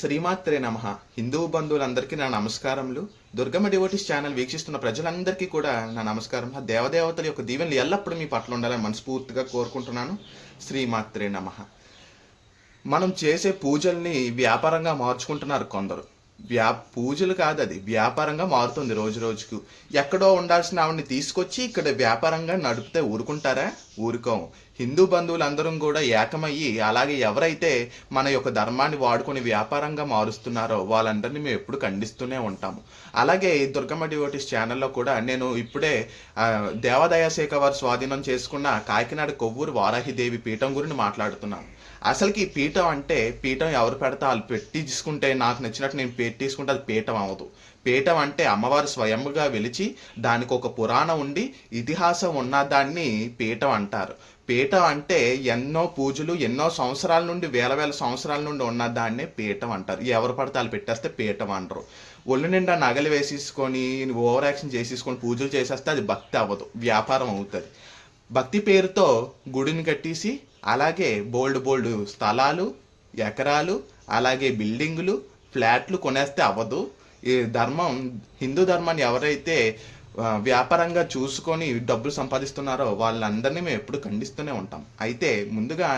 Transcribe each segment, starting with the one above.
శ్రీమాత్రే నమ. హిందూ బంధువులందరికీ నా నమస్కారములు. దుర్గమ్మ డివోటీస్ ఛానల్ వీక్షిస్తున్న ప్రజలందరికీ కూడా నా నమస్కారం. ఆ దేవదేవతల యొక్క దీవెనలు ఎల్లప్పుడూ మీ పట్ల ఉండాలని మనస్ఫూర్తిగా కోరుకుంటున్నాను. శ్రీమాత్రే నమ. మనం చేసే పూజల్ని వ్యాపారంగా మార్చుకుంటున్నారు కొందరు. వ్యా పూజలు కాదు అది వ్యాపారంగా మారుతుంది రోజు రోజుకు. ఎక్కడో ఉండాల్సిన ఆవిడని తీసుకొచ్చి ఇక్కడ వ్యాపారంగా నడిపితే ఊరుకుంటారా? ఊరుకోం హిందూ బంధువులందరం కూడా ఏకమయ్యి అలాగే ఎవరైతే మన యొక్క ధర్మాన్ని వాడుకొని వ్యాపారంగా మారుస్తున్నారో వాళ్ళందరినీ మేము ఎప్పుడు ఖండిస్తూనే ఉంటాము. అలాగే దుర్గమ్మ డివోటీస్ ఛానల్లో కూడా నేను ఇప్పుడే దేవాదాయ శాఖ వారు స్వాధీనం చేసుకున్న కాకినాడ కొవ్వూరు వారాహిదేవి పీఠం గురించి మాట్లాడుతున్నాను. అసలుకి ఈ పీఠం అంటే పీఠం ఎవరు పెడితే వాళ్ళు పెట్టి తీసుకుంటే నాకు నచ్చినట్టు నేను పెట్టి తీసుకుంటే అది పీఠం అవ్వదు. పీఠం అంటే అమ్మవారు స్వయంగా వెలిచి దానికి ఒక పురాణం ఉండి ఇతిహాసం ఉన్న దాన్ని పీఠం అంటారు. పీఠం అంటే ఎన్నో పూజలు ఎన్నో సంవత్సరాల నుండి వేల వేల సంవత్సరాల నుండి ఉన్న దాన్నే పీఠం అంటారు. ఎవరు పడితే వాళ్ళు పెట్టేస్తే పీఠం అంటారు. ఒళ్ళు నిండా నగలు వేసేసుకొని ఓవర్ యాక్షన్ చేసేసుకొని పూజలు చేసేస్తే అది భక్తి అవ్వదు వ్యాపారం అవుతుంది. భక్తి పేరుతో గుడిని కట్టేసి అలాగే బోల్డ్ బోల్డ్ స్థలాలు ఎకరాలు అలాగే బిల్డింగులు ఫ్లాట్లు కొనేస్తే అవ్వదు. ఈ ధర్మం హిందూ ధర్మాన్ని ఎవరైతే వ్యాపారంగా చూసుకొని డబ్బులు సంపాదిస్తున్నారో వాళ్ళందరినీ మేము ఎప్పుడు ఖండిస్తూనే ఉంటాం. అయితే ముందుగా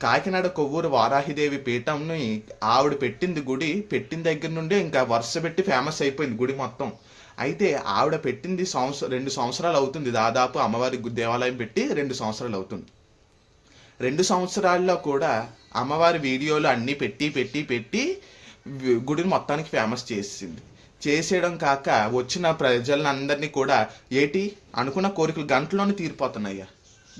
కాకినాడ కొవ్వూరు వారాహిదేవి పీఠంని ఆవిడ పెట్టింది గుడి పెట్టిన దగ్గర నుండి ఇంకా వరుస పెట్టి ఫేమస్ అయిపోయింది గుడి మొత్తం. అయితే ఆవిడ పెట్టింది సంవత్సరం రెండు సంవత్సరాలు అవుతుంది. దాదాపు అమ్మవారి దేవాలయం పెట్టి రెండు సంవత్సరాలు అవుతుంది. రెండు సంవత్సరాల్లో కూడా అమ్మవారి వీడియోలు అన్నీ పెట్టి పెట్టి పెట్టి గుడిని మొత్తానికి ఫేమస్ చేసింది. చేసేయడం కాక వచ్చిన ప్రజలందరినీ కూడా ఏటి అనుకున్న కోరికలు గంటలోనే తీరిపోతున్నాయ్యా.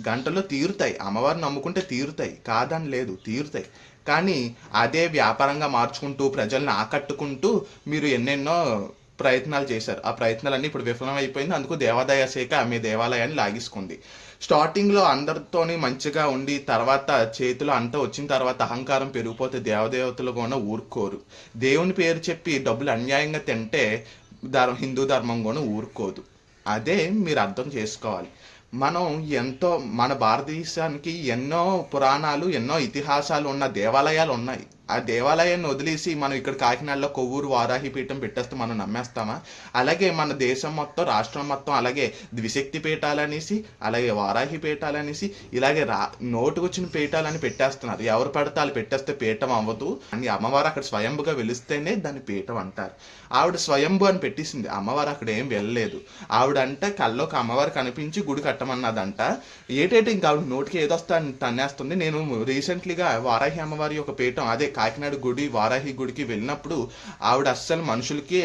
గంటలో తీరుతాయి. అమ్మవారిని నమ్ముకుంటే తీరుతాయి. కాదని లేదు తీరుతాయి. కానీ అదే వ్యాపారంగా మార్చుకుంటూ ప్రజల్ని ఆకట్టుకుంటూ మీరు ఎన్నెన్నో ప్రయత్నాలు చేశారు. ఆ ప్రయత్నాలన్నీ ఇప్పుడు విఫలమైపోయింది. అందుకు దేవాదాయ శాఖ మీ దేవాలయాన్ని లాగేసుకుంది. స్టార్టింగ్లో అందరితోని మంచిగా ఉండి తర్వాత చేతిలో అంతా వచ్చిన తర్వాత అహంకారం పెరిగిపోతే దేవదేవతలు కూడా ఊరుకోరు. దేవుని పేరు చెప్పి డబ్బులు అన్యాయంగా తింటే ధర్మ హిందూ ధర్మం కూడా ఊరుకోదు. అదే మీరు అర్థం చేసుకోవాలి. మనం ఎంతో మన భారతదేశానికి ఎన్నో పురాణాలు ఎన్నో ఇతిహాసాలు ఉన్న దేవాలయాలు ఉన్నాయి. ఆ దేవాలయాన్ని వదిలేసి మనం ఇక్కడ కాకినాడలో కొవ్వూరు వారాహి పీఠం పెట్టేస్తే మనం నమ్మేస్తామా? అలాగే మన దేశం మొత్తం రాష్ట్రం మొత్తం అలాగే ద్విశక్తి పీఠాలనేసి అలాగే వారాహి పీఠాలనేసి ఇలాగే రా నోటుకొచ్చిన పీఠాలని పెట్టేస్తున్నారు. ఎవరు పడితే వాళ్ళు పెట్టేస్తే పీఠం అవ్వదు. అని అమ్మవారు అక్కడ స్వయంభుగా వెలిస్తేనే దాన్ని పీఠం అంటారు. ఆవిడ స్వయంభు అని పెట్టేసింది. అమ్మవారు అక్కడ ఏం వెళ్ళలేదు. ఆవిడ అంటే కళ్ళోకి అమ్మవారు కనిపించి గుడి కట్టమన్నదంట. ఏటేటి ఇంకా ఆవిడ నోటికి ఏదొస్తా అని తన్నేస్తుంది. నేను రీసెంట్లీగా వారాహి అమ్మవారి యొక్క పీఠం అదే కాకినాడ గుడి వారాహి గుడికి వెళ్ళినప్పుడు ఆవిడ అస్సలు మనుషులకి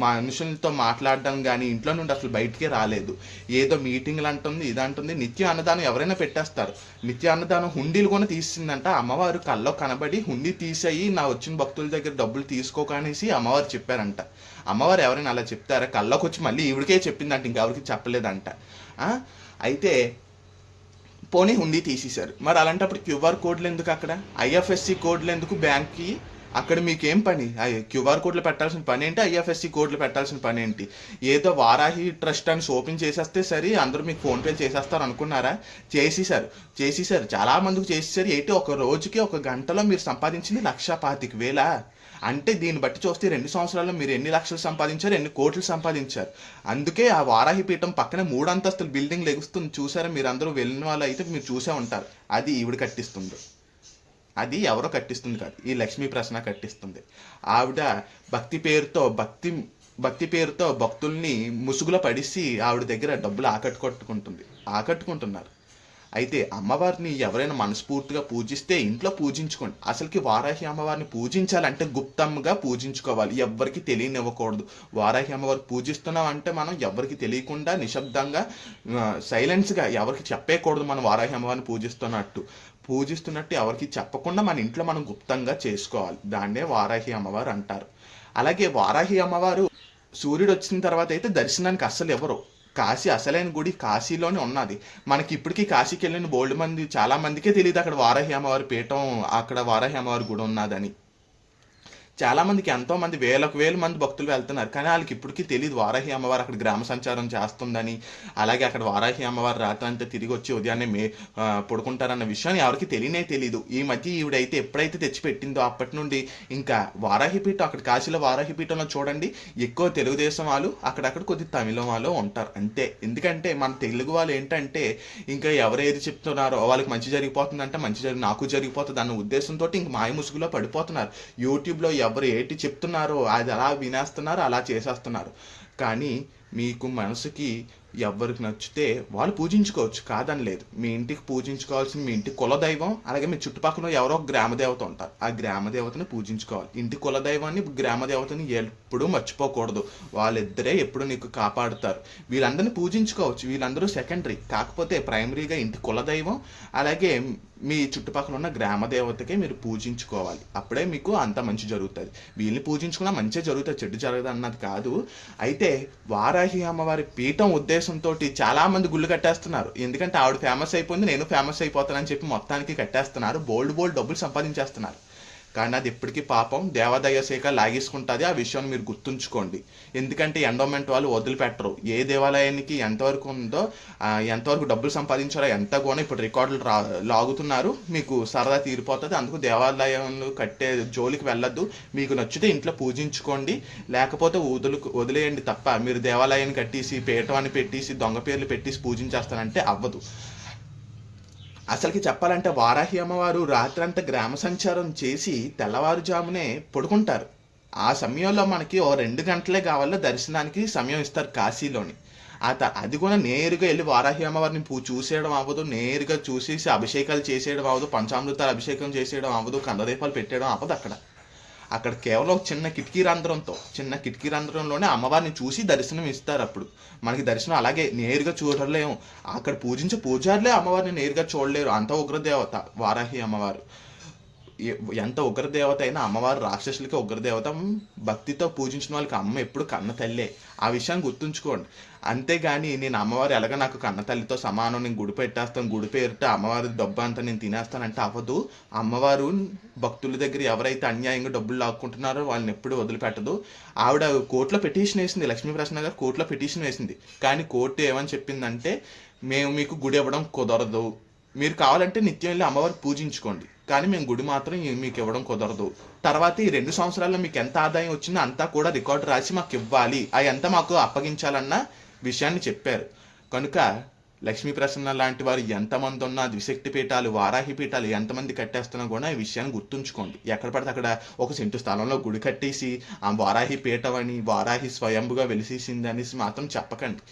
మనుషులతో మాట్లాడడం కానీ ఇంట్లో నుండి అసలు బయటికి రాలేదు. ఏదో మీటింగ్లు అంటుంది ఇది అంటుంది నిత్య అన్నదానం ఎవరైనా పెట్టేస్తారు. నిత్య అన్నదానం హుండీలు కూడా తీసిందంట. అమ్మవారు కల్లో కనబడి హుండీ తీసేయి నా వచ్చిన భక్తుల దగ్గర డబ్బులు తీసుకోకనేసి అమ్మవారు చెప్పారంట. అమ్మవారు ఎవరైనా అలా చెప్తారా? కల్లోకి వచ్చి మళ్ళీ ఈవిడికే చెప్పిందంట ఇంకెవరికి చెప్పలేదంట. అయితే పోనీ ఉంది తీసేశారు. మరి అలాంటప్పుడు క్యూఆర్ కోడ్లు ఎందుకు అక్కడ? ఐఎఫ్ఎస్సి కోడ్లు ఎందుకు బ్యాంక్కి? అక్కడ మీకు ఏం పని క్యూఆర్ కోడ్లు పెట్టాల్సిన పని ఏంటి? ఐఎఫ్ఎస్సి కోడ్లు పెట్టాల్సిన పని ఏంటి? ఏదో వారాహి ట్రస్ట్ అని ఓపెన్ చేసేస్తే సరే అందరూ మీకు ఫోన్పే చేసేస్తారు అనుకున్నారా? చేసేసారు చేసేసారు చాలా మందికి చేసేసారు ఏంటి ఒక రోజుకి ఒక గంటలో మీరు సంపాదించింది లక్ష పాతిక వేల? అంటే దీన్ని బట్టి చూస్తే రెండు సంవత్సరాల్లో మీరు ఎన్ని లక్షలు సంపాదించారు ఎన్ని కోట్లు సంపాదించారు. అందుకే ఆ వారాహి పీఠం పక్కనే మూడు అంతస్తుల బిల్డింగ్ లెగుస్తుంది. చూసారా? మీరు అందరూ వెళ్ళిన వాళ్ళు అయితే మీరు చూసే ఉంటారు. అది ఈవిడ కట్టిస్తుంది. అది ఎవరో కట్టిస్తుంది కాదు. ఈ లక్ష్మీ ప్రసన్న కట్టిస్తుంది. ఆవిడ భక్తి పేరుతో భక్తి భక్తి పేరుతో భక్తుల్ని ముసుగులో పడిసి ఆవిడ దగ్గర డబ్బులు ఆకట్టుకొట్టుకుంటుంది. ఆకట్టుకుంటున్నారు. అయితే అమ్మవారిని ఎవరైనా మనస్ఫూర్తిగా పూజిస్తే ఇంట్లో పూజించుకోండి. అసలుకి వారాహి అమ్మవారిని పూజించాలంటే గుప్తంగా పూజించుకోవాలి. ఎవ్వరికి తెలియనివ్వకూడదు. వారాహి అమ్మవారు పూజిస్తున్నాం అంటే మనం ఎవరికి తెలియకుండా నిశ్శబ్దంగా సైలెన్స్గా ఎవరికి చెప్పేయకూడదు మనం వారాహి అమ్మవారిని పూజిస్తున్నట్టు. పూజిస్తున్నట్టు ఎవరికి చెప్పకుండా మన ఇంట్లో మనం గుప్తంగా చేసుకోవాలి. దాన్నే వారాహి అమ్మవారు అంటారు. అలాగే వారాహి అమ్మవారు సూర్యుడు వచ్చిన తర్వాత అయితే దర్శనానికి అస్సలు ఎవరు కాశీ అసలైన గుడి కాశీలోనే ఉన్నది. మనకి ఇప్పటికీ కాశీకి వెళ్ళిన బోల్డ్ మంది చాలా మందికే తెలియదు అక్కడ వారాహి అమ్మవారి పీఠం అక్కడ వారాహి అమ్మవారి గుడి ఉన్నదని. చాలా మందికి ఎంతో మంది వేలకు వేలు మంది భక్తులు వెళ్తున్నారు. కానీ వాళ్ళకి ఇప్పటికీ తెలియదు వారాహి అమ్మవారు అక్కడ గ్రామ సంచారం చేస్తుందని అలాగే అక్కడ వారాహి అమ్మవారు రాత్రంతా తిరిగి వచ్చి ఉదయాన్నే మే పడుకుంటారన్న విషయాన్ని ఎవరికి తెలియనే తెలియదు ఈ మధ్య ఈవిడైతే ఎప్పుడైతే తెచ్చిపెట్టిందో అప్పటి నుండి ఇంకా వారాహిపీఠం అక్కడ కాశీలో వారాహిపీఠంలో చూడండి ఎక్కువ తెలుగుదేశం వాళ్ళు అక్కడక్కడ కొద్ది తమిళం వాళ్ళు ఉంటారు. అంతే. ఎందుకంటే మన తెలుగు వాళ్ళు ఏంటంటే ఇంకా ఎవరు ఏది చెప్తున్నారో వాళ్ళకి మంచి జరిగిపోతుందంటే మంచి జరిగి నాకు జరిగిపోతుంది అన్న ఉద్దేశంతో ఇంక మాయ ముసుగులో పడిపోతున్నారు. యూట్యూబ్లో ఎవరు ఏంటి చెప్తున్నారో అది అలా వినేస్తున్నారు అలా చేసేస్తున్నారు. కానీ మీకు మనసుకి ఎవరికి నచ్చితే వాళ్ళు పూజించుకోవచ్చు కాదని లేదు మీ ఇంటికి పూజించుకోవాల్సిన మీ ఇంటి కులదైవం అలాగే మీ చుట్టుపక్కల ఎవరో ఒక గ్రామ దేవత ఉంటారు. ఆ గ్రామ దేవతని పూజించుకోవాలి. ఇంటి కులదైవాన్ని గ్రామ దేవతని ఎప్పుడూ మర్చిపోకూడదు. వాళ్ళిద్దరే ఎప్పుడు నీకు కాపాడుతారు. వీళ్ళందరినీ పూజించుకోవచ్చు. వీళ్ళందరూ సెకండరీ. కాకపోతే ప్రైమరీగా ఇంటి కులదైవం అలాగే మీ చుట్టుపక్కల ఉన్న గ్రామ దేవతకే మీరు పూజించుకోవాలి. అప్పుడే మీకు అంత మంచి జరుగుతుంది. వీళ్ళని పూజించుకున్నా మంచి జరుగుతుంది. చెడు జరగదు అన్నది కాదు. అయితే వారాహి అమ్మవారి పీఠం ఉద్దేశంతో చాలా మంది గుళ్ళు కట్టేస్తున్నారు. ఎందుకంటే ఆవిడ ఫేమస్ అయిపోయింది నేను ఫేమస్ అయిపోతానని చెప్పి మొత్తానికి కట్టేస్తున్నారు. బోల్డ్ బోల్డ్ డబ్బులు సంపాదించేస్తున్నారు. కానీ అది ఎప్పటికీ పాపం దేవాదాయ శాఖ లాగేసుకుంటుంది. ఆ విషయాన్ని మీరు గుర్తుంచుకోండి. ఎందుకంటే ఎండోమెంట్ వాళ్ళు వదిలిపెట్టరు. ఏ దేవాలయానికి ఎంతవరకు ఉందో ఎంతవరకు డబ్బులు సంపాదించారో ఎంత కూడా ఇప్పుడు రికార్డులు రా లాగుతున్నారు. మీకు సరదా తీరిపోతుంది. అందుకు దేవాలయాలు కట్టే జోలికి వెళ్ళొద్దు. మీకు నచ్చితే ఇంట్లో పూజించుకోండి. లేకపోతే వదులు వదిలేయండి తప్ప. మీరు దేవాలయాన్ని కట్టేసి పీఠం పెట్టేసి దొంగ పేర్లు పెట్టేసి పూజించేస్తానంటే అవ్వదు. అసలుకి చెప్పాలంటే వారాహి అమ్మవారు రాత్రంతా గ్రామ సంచారం చేసి తెల్లవారుజామునే పడుకుంటారు. ఆ సమయంలో మనకి ఓ రెండు గంటలే కావాలో దర్శనానికి సమయం ఇస్తారు కాశీలోని. ఆ త అది కూడా నేరుగా వెళ్ళి వారాహి అమ్మవారిని పూ చూసేయడం అవ్వదు నేరుగా చూసేసి అభిషేకాలు చేసేయడం అవ్వదు పంచామృతాలు అభిషేకం చేసేయడం అవ్వదు కందదీపాలు పెట్టేయడం అవ్వదు అక్కడ. అక్కడ కేవలం ఒక చిన్న కిటికీ రంధ్రంతో చిన్న కిటికీ రంధ్రంలోనే అమ్మవారిని చూసి దర్శనం ఇస్తారు అప్పుడు. మనకి దర్శనం అలాగే నేరుగా చూడలేము. అక్కడ పూజించే పూజారులే అమ్మవారిని నేరుగా చూడలేరు. అంత ఉగ్రదేవత వారాహి అమ్మవారు. ఎంత ఉగ్రదేవత అయినా అమ్మవారు రాక్షసులకి ఉగ్రదేవత భక్తితో పూజించిన వాళ్ళకి అమ్మ ఎప్పుడు కన్న తల్లే. ఆ విషయాన్ని గుర్తుంచుకోండి. అంతేగాని నేను అమ్మవారు ఎలాగ నాకు కన్న తల్లితో సమానం నేను గుడి పెట్టేస్తాను గుడి పేరిట అమ్మవారి డబ్బు అంతా నేను తినేస్తానంటే అవ్వదు. అమ్మవారు భక్తుల దగ్గర ఎవరైతే అన్యాయంగా డబ్బులు లాక్కుంటున్నారో వాళ్ళని ఎప్పుడు వదిలిపెట్టదు. ఆవిడ కోర్టులో పిటిషన్ వేసింది లక్ష్మీప్రసన్న గారు కోర్టులో పిటిషన్ వేసింది. కానీ కోర్టు ఏమని చెప్పిందంటే మేము మీకు గుడి ఇవ్వడం కుదరదు. మీరు కావాలంటే నిత్యం వెళ్ళి అమ్మవారు పూజించుకోండి. కానీ మేము గుడి మాత్రం మీకు ఇవ్వడం కుదరదు. తర్వాత ఈ రెండు సంవత్సరాల్లో మీకు ఎంత ఆదాయం వచ్చిందో అంతా కూడా రికార్డు రాసి మాకు ఇవ్వాలి. అవి ఎంత మాకు అప్పగించాలన్న విషయాన్ని చెప్పారు. కనుక లక్ష్మీ ప్రసన్న లాంటి వారు ఎంతమంది ఉన్నా ద్విశక్తి పీఠాలు వారాహి పీఠాలు ఎంతమంది కట్టేస్తున్నా కూడా ఈ విషయాన్ని గుర్తుంచుకోండి. ఎక్కడ పడితే అక్కడ ఒక సెంటు స్థలంలో గుడి కట్టేసి ఆ వారాహి పీఠం అని వారాహి స్వయంభుగా వెలిసేసింది అనేసి మాత్రం చెప్పకండి.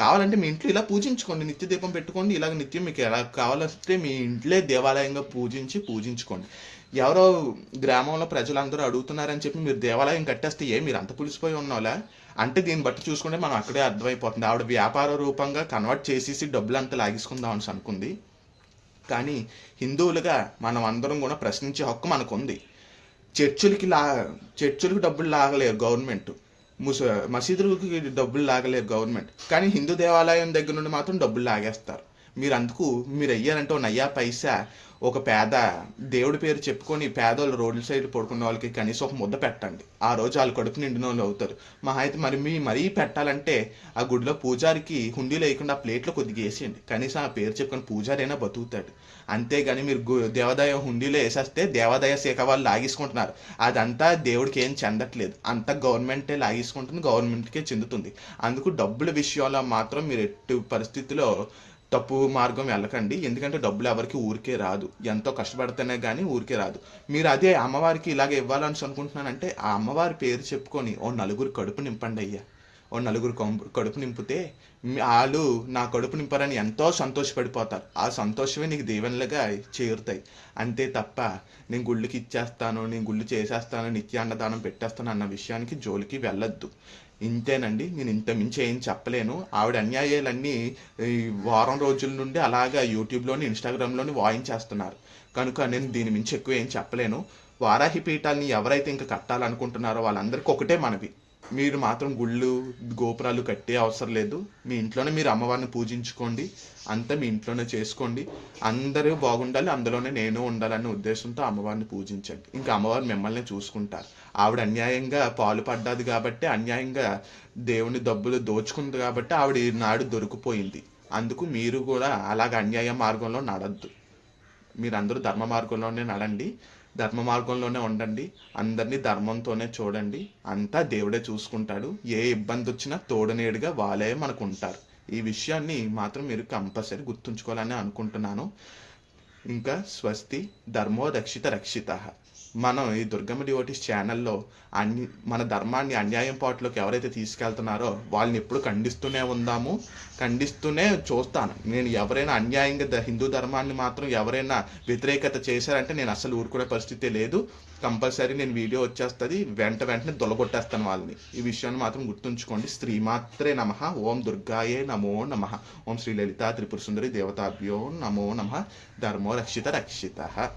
కావాలంటే మీ ఇంట్లో ఇలా పూజించుకోండి. నిత్య దీపం పెట్టుకోండి. ఇలాగ నిత్యం మీకు ఎలా కావాలంటే మీ ఇంట్లో దేవాలయంగా పూజించి పూజించుకోండి. ఎవరో గ్రామంలో ప్రజలందరూ అడుగుతున్నారని చెప్పి మీరు దేవాలయం కట్టేస్తే ఏ మీరు అంత పులిసిపోయి ఉన్నోలా అంటే దీన్ని బట్టి చూసుకుంటే మనం అక్కడే అర్థమైపోతుంది. ఆవిడ వ్యాపార రూపంగా కన్వర్ట్ చేసేసి డబ్బులు అంతా లాగేసుకుందాం అని అనుకుంది. కానీ హిందువులుగా మనం అందరం కూడా ప్రశ్నించే హక్కు మనకు ఉంది చర్చులకి లా చర్చులకు డబ్బులు లాగలేరు గవర్నమెంట్. ముస మసీదులకి డబ్బులు లాగలేరు గవర్నమెంట్. కానీ హిందూ దేవాలయం దగ్గర నుండి మాత్రం డబ్బులు లాగేస్తారు. మీరు అందుకు మీరు అయ్యారంటే ఓ నయ్యా పైసా. ఒక పేద దేవుడి పేరు చెప్పుకొని పేదోళ్ళు రోడ్ల సైడ్ పడుకున్న వాళ్ళకి కనీసం ఒక ముద్ద పెట్టండి. ఆ రోజు వాళ్ళు కడుపు నిండిన వాళ్ళు అవుతారు. మా అయితే మరి మీ మరీ పెట్టాలంటే ఆ గుడిలో పూజారికి హుండీ లేకుండా ఆ ప్లేట్లో కొద్దిగా వేసేయండి. కనీసం ఆ పేరు చెప్పుకొని పూజారైనా బతుకుతాడు. అంతేగాని మీరు గు- దేవాదాయ హుండీలో వేసేస్తే దేవాదాయ శాఖ వాళ్ళు లాగేసుకుంటున్నారు. అదంతా దేవుడికి ఏం చెందట్లేదు. అంతా గవర్నమెంటే లాగేసుకుంటుంది గవర్నమెంట్కే చెందుతుంది. అందుకు డబ్బుల విషయంలో మాత్రం మీరు ఎట్టి పరిస్థితిలో తప్పు మార్గం వెళ్ళకండి. ఎందుకంటే డబ్బులు ఎవరికి ఊరికే రాదు. ఎంతో కష్టపడితేనే కానీ ఊరికే రాదు. మీరు అదే అమ్మవారికి ఇలాగ ఇవ్వాలని అనుకుంటున్నానంటే ఆ అమ్మవారి పేరు చెప్పుకొని ఓ నలుగురు కడుపు నింపండి అయ్యా. ఓ నలుగురు కడుపు నింపితే వాళ్ళు నా కడుపు నింపారని ఎంతో సంతోషపడిపోతారు. ఆ సంతోషమే నీకు దీవెనలుగా చేరుతాయి. అంతే తప్ప నేను గుళ్ళకి ఇచ్చేస్తాను నేను గుళ్ళు చేసేస్తాను నిత్యాన్నదానం పెట్టేస్తాను అన్న విషయానికి జోలికి వెళ్ళొద్దు. ఇంతేనండి. నేను ఇంత మించి ఏం చెప్పలేను. ఆవిడ అన్యాయాలన్నీ ఈ వారం రోజుల నుండి అలాగా యూట్యూబ్లోని ఇన్స్టాగ్రామ్లోని వాయించేస్తున్నారు కనుక నేను దీని మించి ఎక్కువ ఏం చెప్పలేను. వారాహి పీఠాలని ఎవరైతే ఇంకా కట్టాలనుకుంటున్నారో వాళ్ళందరికీ ఒకటే మనవి. మీరు మాత్రం గుళ్ళు గోపురాలు కట్టే అవసరం లేదు. మీ ఇంట్లోనే మీరు అమ్మవారిని పూజించుకోండి. అంతా మీ ఇంట్లోనే చేసుకోండి. అందరూ బాగుండాలి అందులోనే నేను ఉండాలనే ఉద్దేశంతో అమ్మవారిని పూజించండి. ఇంకా అమ్మవారు మిమ్మల్ని చూసుకుంటారు. ఆవిడ అన్యాయంగా పాలు పడ్డాది కాబట్టి అన్యాయంగా దేవుని డబ్బులు దోచుకుంది కాబట్టి ఆవిడ ఈనాడు దొరికిపోయింది. అందుకు మీరు కూడా అలాగ అన్యాయ మార్గంలో నడద్దు. మీరందరూ ధర్మ మార్గంలోనే నడండి. ధర్మ మార్గంలోనే ఉండండి. అందరినీ ధర్మంతోనే చూడండి. అంతా దేవుడే చూసుకుంటాడు. ఏ ఇబ్బంది వచ్చినా తోడనేడుగా వాళ్ళే మనకు ఉంటారు ఈ విషయాన్ని మాత్రం మీరు కంపల్సరీ గుర్తుంచుకోవాలని అనుకుంటున్నాను. ఇంకా స్వస్తి ధర్మో రక్షిత రక్షిత. మనం ఈ దుర్గమ్మ డివోటీస్ ఛానల్లో అన్ని మన ధర్మాన్ని అన్యాయం పాటలోకి ఎవరైతే తీసుకెళ్తున్నారో వాళ్ళని ఎప్పుడు ఖండిస్తూనే ఉందాము. ఖండిస్తూనే చూస్తాను. నేను ఎవరైనా అన్యాయంగా హిందూ ధర్మాన్ని మాత్రం ఎవరైనా వ్యతిరేకత చేశారంటే నేను అసలు ఊరుకునే పరిస్థితి లేదు. కంపల్సరీ నేను వీడియో వచ్చేస్తుంది. వెంట వెంటనే దొలగొట్టేస్తాను వాళ్ళని. ఈ విషయాన్ని మాత్రం గుర్తుంచుకోండి. శ్రీమాత్రే నమ. ఓం దుర్గాయే నమో నమ. ఓం శ్రీ లలిత త్రిపుర సుందరి దేవతాభ్యో నమో నమ. ధర్మో రక్షిత రక్షిత.